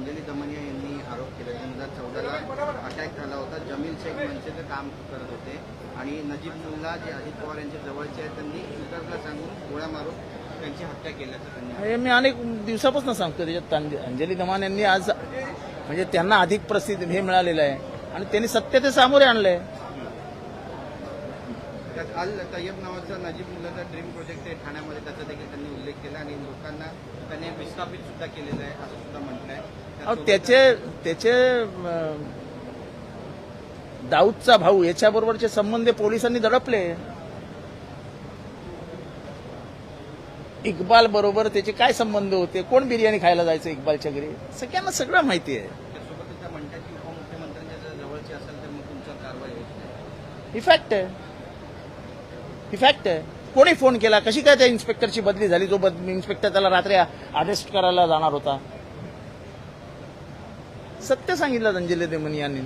अंजली दमनिया यांनी आरोप केला. दोन हजार चौदाला अटॅक झाला होता. जमील शेख मनसेचं काम करत होते. आणि नजीब मुल्ला जे अजित पवार यांच्या जवळचे आहेत त्यांनी शूटरला सांगून गोळ्या मारून त्यांची हत्या केल्याचं त्यांनी हे मी अनेक दिवसापासून सांगतो त्याच्यात अंज- अंजली दमान यांनी आज म्हणजे त्यांना अधिक प्रसिद्ध हे मिळालेलं आहे. आणि त्यांनी सत्य ते सामोरे आणलंय. त्यात अल तय्यब नावाचा नजीब मुलाचा ड्रीम प्रोजेक्ट आहे. ठाण्यामध्ये त्याचा देखील त्यांनी उल्लेख केला. आणि लोकांना त्यांनी विस्थापित सुद्धा केलेलं आहे असं सुद्धा म्हटलंय. अहो, त्यासोबत- त्याचे त्याचे दाऊदचा भाऊ याच्याबरोबरचे संबंध पोलिसांनी दडपले. इक्बाल बरोबर त्याचे काय संबंध होते? कोण बिर्याणी खायला जायचं इक्बालच्या घरी? सगळ्यांना सगळं माहिती आहे. त्यासोबत ही फॅक्ट आहे. ही फॅक्ट आहे. कोणी फोन केला? कशी काय त्या इन्स्पेक्टरची बदली झाली? जो बद इन्स्पेक्टर त्याला रात्री अरेस्ट करायला जाणार होता? सत्य सांगितलं अंजली देमनी यांनी.